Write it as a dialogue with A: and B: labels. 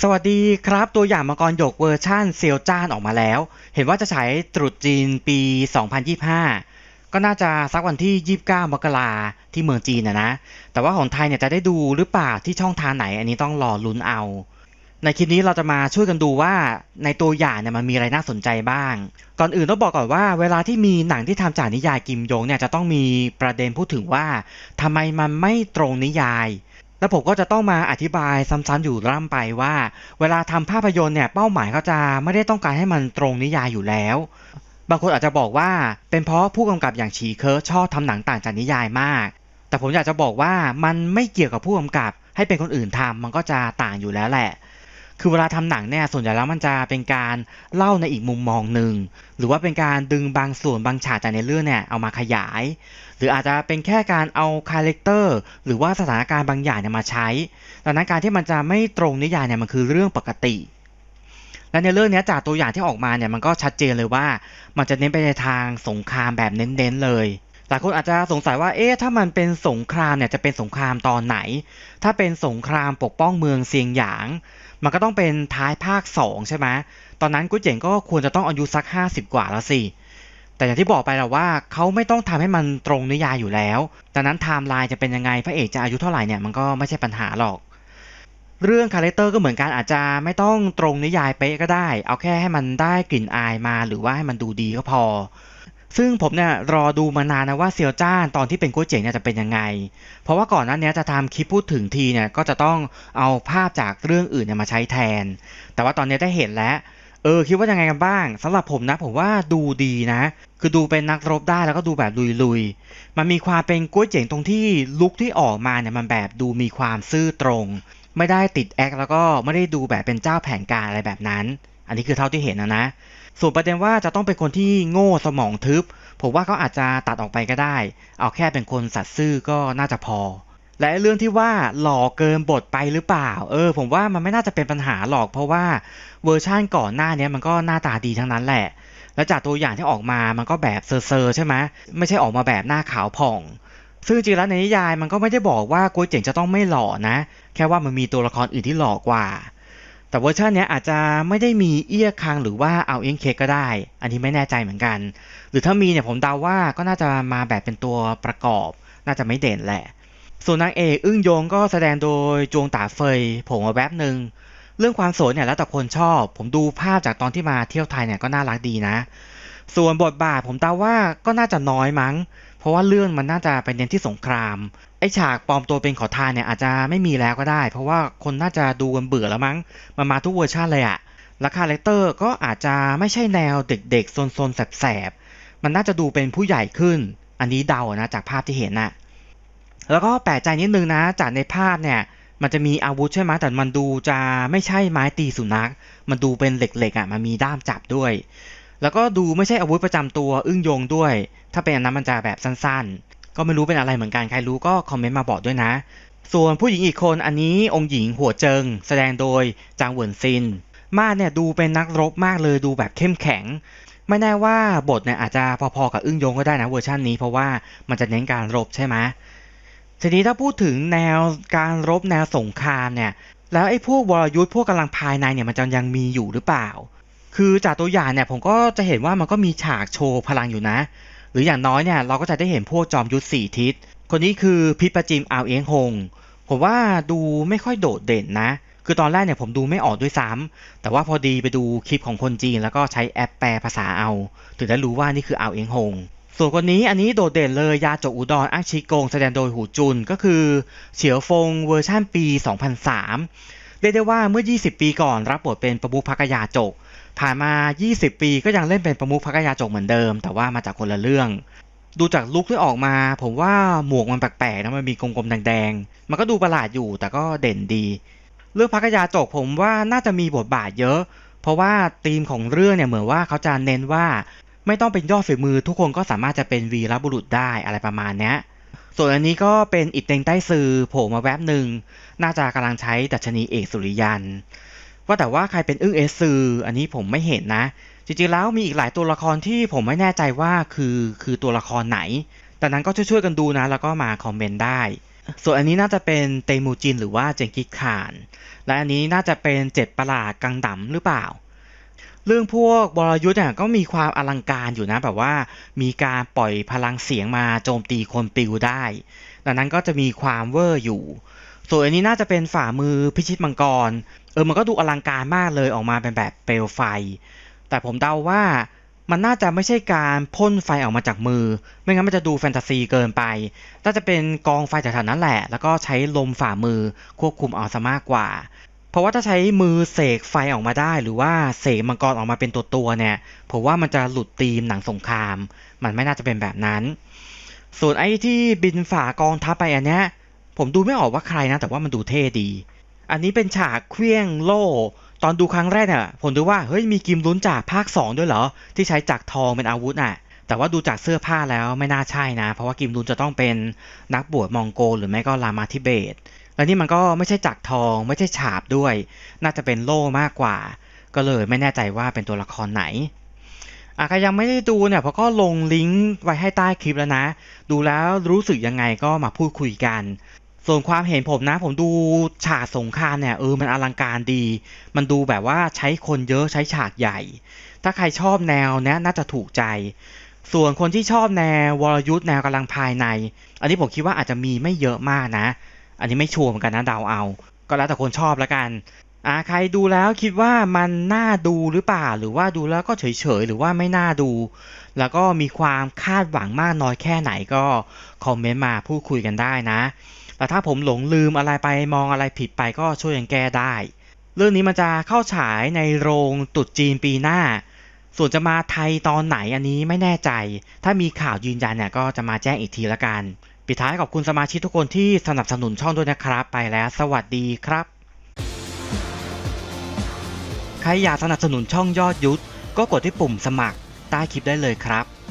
A: สวัสดีครับ ตัวอย่างมังกรหยกเวอร์ชั่นเซียวจ้านออกมาแล้ว เห็นว่าจะฉายตรุษจีนปี 2025 ก็น่าจะสักวันที่ 29 มกราที่เมืองจีนนะนะ แต่ว่าของไทยเนี่ยจะได้ดูหรือเปล่าที่ช่องทางไหน อันนี้ต้องรอลุ้นเอา ในคลิปนี้เราจะมาช่วยกันดูว่าในตัวอย่างเนี่ยมันมีอะไรน่าสนใจบ้าง ก่อนอื่นต้องบอกก่อนว่า เวลาที่มีหนังที่ทำจากนิยายกิมยงเนี่ยจะต้องมีประเด็นพูดถึงว่าทำไมมันไม่ตรงนิยาย แล้วผมก็จะต้องมาอธิบายซ้ำๆอยู่ร่ำไปว่า เวลาทำภาพยนตร์เนี่ยเป้าหมายเขาจะไม่ได้ต้องการให้มันตรงนิยายอยู่แล้ว บางคนอาจจะบอกว่าเป็นเพราะผู้กำกับอย่างชีเคิร์ชอบทำหนังต่างจากนิยายมาก แต่ผมอยากจะบอกว่ามันไม่เกี่ยวกับผู้กำกับ ให้เป็นคนอื่นทำมันก็จะต่างอยู่แล้วแหละ คือเวลาทำหนังเนี่ยส่วนใหญ่แล้วมันจะเป็นการเล่าในอีกมุมมองหนึ่ง หรือว่าเป็นการดึงบางส่วนบางฉากจากในเรื่องเนี่ยเอามาขยาย หรืออาจจะเป็นแค่การเอาคาแรคเตอร์หรือว่าสถานการณ์บางอย่างเนี่ยมาใช้ ดังนั้นการที่มันจะไม่ตรงนิยายเนี่ยมันคือเรื่องปกติ และในเรื่องนี้จากตัวอย่างที่ออกมาเนี่ยมันก็ชัดเจนเลยว่า มันจะเน้นไปในทางสงครามแบบเน้นๆเลย ลายคนอาจจะสงสัยว่า เอ๊ะ ถ้ามันเป็นสงครามเนี่ย จะเป็นสงครามตอนไหน ถ้าเป็นสงครามปกป้องเมืองเซียงหยาง มันก็ต้องเป็นท้ายภาค 2 ใช่ไหม ตอนนั้นกุ้ยเจ๋งก็ควรจะต้องอายุสัก 50 กว่าแล้วสิ แต่อย่างที่บอกไปแล้วว่าเขาไม่ต้องทำให้มันตรงนิยายอยู่แล้ว ดังนั้นไทม์ไลน์จะเป็นยังไง พระเอกจะอายุเท่าไหร่เนี่ย มันก็ไม่ใช่ปัญหาหรอก เรื่องคาแรคเตอร์ก็เหมือนกันอาจจะไม่ต้องตรงนิยายเป๊ะก็ได้ เอาแค่ให้มันได้กลิ่นอายมา หรือว่าให้มันดูดีก็พอ ซึ่งผมเนี่ยรอดูมานานนะว่าเซียวจ้านตอนที่เป็นกุ้เจ๋งเนี่ยจะเป็นยังไง เพราะว่าก่อนหน้านี้จะทำคลิปพูดถึงทีเนี่ยก็จะต้องเอาภาพจากเรื่องอื่นเนี่ยมาใช้แทน แต่ว่าตอนนี้ได้เห็นแล้ว เออคิดว่ายังไงกันบ้างสำหรับผมนะผมว่าดูดีนะ คือดูเป็นนักรบได้แล้วก็ดูแบบลุยๆ มันมีความเป็นกุ้เจ๋งตรงที่ลุคที่ออกมาเนี่ยมันแบบดูมีความซื่อตรง ไม่ได้ติดแอคแล้วก็ไม่ได้ดูแบบเป็นเจ้าแผนการอะไรแบบนั้น อันนี้คือเท่าที่เห็นนะนะ ส่วนประเด็นว่าจะต้องเป็นคนที่โง่สมองทึบ ผมว่าเขาอาจจะตัดออกไปก็ได้ เอาแค่เป็นคนสัตย์ซื่อก็น่าจะพอ และเรื่องที่ว่าหล่อเกินบทไปหรือเปล่า เออ ผมว่ามันไม่น่าจะเป็นปัญหาหรอก เพราะว่าเวอร์ชั่นก่อนหน้านี้มันก็หน้าตาดีทั้งนั้นแหละ แล้วจากตัวอย่างที่ออกมามันก็แบบเซอร์ๆใช่ไหมไม่ใช่ออกมาแบบหน้าขาวผ่องซึ่งจริงแล้วในนิยายมันก็ไม่ได้บอกว่าโกวยเจ๋งจะต้องไม่หล่อนะ แค่ว่ามันมีตัวละครอื่นที่หล่อกว่า แต่เวอร์ชันนี้อาจจะไม่ได้มีเอี้ยคังหรือว่าเอาเอียงเคกก็ได้ อันนี้ไม่แน่ใจเหมือนกัน หรือถ้ามีเนี่ยผมเดาว่าก็น่าจะมาแบบเป็นตัวประกอบ น่าจะไม่เด่นแหละ ส่วนนางเอกอึ้งโยงก็แสดงโดยจวงตาเฟยผมมาแวบหนึ่งเรื่องความสวยเนี่ยแล้วแต่คนชอบ ผมดูภาพจากตอนที่มาเที่ยวไทยเนี่ยก็น่ารักดีนะ ส่วนบทบาทผมเดาว่าก็น่าจะน้อยมั้ง เพราะว่าเรื่องมันน่าจะไปเน้นที่สงคราม ไอฉากปลอมตัวเป็นขอทานเนี่ยอาจจะไม่มีแล้วก็ได้ เพราะว่าคนน่าจะดูกันเบื่อแล้วมั้ง มันมาทุกเวอร์ชันเลยอะและคาแรคเตอร์ก็อาจจะไม่ใช่แนวเด็กๆโซนๆแสบๆ มันน่าจะดูเป็นผู้ใหญ่ขึ้น อันนี้เดานะจากภาพที่เห็นนะแล้วก็แปลกใจนิดนึงนะ จากในภาพเนี่ย มันจะมีอาวุธใช่ไหมแต่มันดูจะไม่ใช่ไม้ตีสุนัข มันดูเป็นเหล็กๆอะ มันมีด้ามจับด้วย แล้วก็ดูไม่ใช่อาวุธประจำตัวอึ้งโยงด้วย ถ้าเป็นอันนั้นมันจะแบบสั้นๆ ก็ไม่รู้เป็นอะไรเหมือนกันใครรู้ก็คอมเมนต์มาบอกด้วยนะ ส่วนผู้หญิงอีกคนอันนี้องค์หญิงหัวเจิง แสดงโดยจางเหวินซิน มาเนี่ยดูเป็นนักรบมากเลยดูแบบเข้มแข็ง ไม่แน่ว่าบทเนี่ยอาจจะพอๆกับอึ้งโยงก็ได้นะเวอร์ชันนี้เพราะว่ามันจะเน้นการรบใช่ไหมทีนี้ถ้าพูดถึงแนวการรบแนวสงครามเนี่ยแล้วไอ้พวกวรยุทธ์พวกกำลังภายในเนี่ยมันจะยังมีอยู่หรือเปล่า คือจากตัวอย่างเนี่ยผมก็จะเห็นว่ามันก็มีฉากโชว์พลังอยู่นะ หรืออย่างน้อยเนี่ยเราก็จะได้เห็นพวกจอมยุทธสี่ทิศ คนนี้คือพิษประจิมอาวเอียงหง ผมว่าดูไม่ค่อยโดดเด่นนะ คือตอนแรกเนี่ยผมดูไม่ออกด้วยซ้ำแต่ว่าพอดีไปดูคลิปของคนจีน แล้วก็ใช้แอปแปลภาษาเอา ถึงได้รู้ว่านี่คืออาวเอียงหง ส่วนคนนี้อันนี้โดดเด่นเลยยาจกอุดรอ้างชิกงแสดงโดยหูจุนก็คือเฉียวฟงเวอร์ชั่นปี 2003เรียกได้ว่าเมื่อ 20 ปีก่อนรับบทเป็นประมุขพักยาจก ผ่านมา 20 ปีก็ยังเล่นเป็นประมุขพักยาจกเหมือนเดิม แต่ว่ามาจากคนละเรื่อง ดูจากลุคที่ออกมา ผมว่าหมวกมันแปลกๆนะมันมีกลมๆแดงๆ มันก็ดูประหลาดอยู่แต่ก็เด่นดี เรื่องพักยาจกผมว่าน่าจะมีบทบาทเยอะ เพราะว่าธีมของเรื่องเนี่ยเหมือนว่าเขาจะเน้นว่า ไม่ต้องเป็นยอดฝีมือ ทุกคนก็สามารถจะเป็นวีรบุรุษได้อะไรประมาณนี้ส่วนอันนี้ก็เป็นอิดเต็งใต้ซือโผล่มาแวบหนึ่งน่าจะกำลังใช้ดัชนีเอกสุริยัน ว่าแต่ว่าใครเป็นอึ้งเอซืออันนี้ผมไม่เห็นนะ จริงๆแล้วมีอีกหลายตัวละครที่ผมไม่แน่ใจว่าคือคือตัวละครไหน แต่นั้นก็ช่วยๆกันดูนะ แล้วก็มาคอมเมนต์ได้ ส่วนอันนี้น่าจะเป็นเตมูจินหรือว่าเจงกิสข่าน และอันนี้น่าจะเป็นเจ็ดประหลาดกังดำหรือเปล่า เรื่องพวกบรยุทธ์เนี่ยก็มีความอลังการอยู่นะแบบว่ามีการปล่อยพลังเสียงมาโจมตีคนปิวได้ ดังนั้นก็จะมีความเวอร์อยู่ส่วนอันนี้น่าจะเป็นฝ่ามือพิชิตมังกร เออมันก็ดูอลังการมากเลยออกมาเป็นแบบเปลวไฟ แต่ผมเดาว่ามันน่าจะไม่ใช่การพ่นไฟออกมาจากมือ ไม่งั้นมันจะดูแฟนตาซีเกินไป น่าจะเป็นกองไฟแถวนั้นแหละ แล้วก็ใช้ลมฝ่ามือควบคุมเอาซะมากกว่า เพราะว่าถ้าใช้มือเสกไฟออกมาได้ หรือว่าเสกมังกรออกมาเป็นตัวตัวๆเนี่ย ผมว่ามันจะหลุดธีมหนังสงคราม มันไม่น่าจะเป็นแบบนั้น ส่วนไอ้ที่บินฝ่ากองทัพไปอันเนี้ย ผมดูไม่ออกว่าใครนะ แต่ว่ามันดูเท่ดี อันนี้เป็นฉากเคลี้ยงโล่ ตอนดูครั้งแรกเนี่ยผมดูว่าเฮ้ยมีกิมลุ้นจากภาค 2 ด้วยเหรอ ที่ใช้จักรทองเป็นอาวุธน่ะ แต่ว่าดูจากเสื้อผ้าแล้วไม่น่าใช่นะ เพราะว่ากิมลุนจะต้องเป็นนักบวชมองโกลหรือไม่ก็รามาธิเบต และนี่มันก็ไม่ใช่จักรทองไม่ใช่ฉาบด้วย น่าจะเป็นโล่มากกว่า ก็เลยไม่แน่ใจว่าเป็นตัวละครไหนอะใครยังไม่ได้ดูเนี่ยผมก็ลงลิงก์ไว้ให้ใต้คลิปแล้วนะ ดูแล้วรู้สึกยังไงก็มาพูดคุยกัน ส่วนความเห็นผมนะ ผมดูฉากสงครามเนี่ยเออมันอลังการดี มันดูแบบว่าใช้คนเยอะใช้ฉากใหญ่ ถ้าใครชอบแนวเนี้ยน่าจะถูกใจ ส่วนคนที่ชอบแนววรยุทธ์แนวกำลังภายใน อันนี้ผมคิดว่าอาจจะมีไม่เยอะมากนะ อันนี้ไม่ชัวร์เหมือนกันนะเดาเอา ก็แล้วแต่คนชอบแล้วกันอ่าใครดูแล้วคิดว่ามันน่าดูหรือเปล่า หรือว่าดูแล้วก็เฉยๆ หรือว่าไม่น่าดู แล้วก็มีความคาดหวังมากน้อยแค่ไหนก็คอมเมนต์มาพูดคุยกันได้นะ แต่ถ้าผมหลงลืมอะไรไปมองอะไรผิดไปก็ช่วยกันแก้ได้ เรื่องนี้มันจะเข้าฉายในโรงตรุษจีนปีหน้า ส่วนจะมาไทยตอนไหนอันนี้ไม่แน่ใจ ถ้ามีข่าวยืนยันเนี่ยก็จะมาแจ้งอีกทีละกัน ปิดท้ายขอบคุณสมาชิกทุกคนที่สนับสนุนช่องด้วยนะครับ ไปแล้ว สวัสดีครับ ใครอยากสนับสนุนช่องยอดยุทธก็กดที่ปุ่มสมัครใต้คลิปได้เลยครับ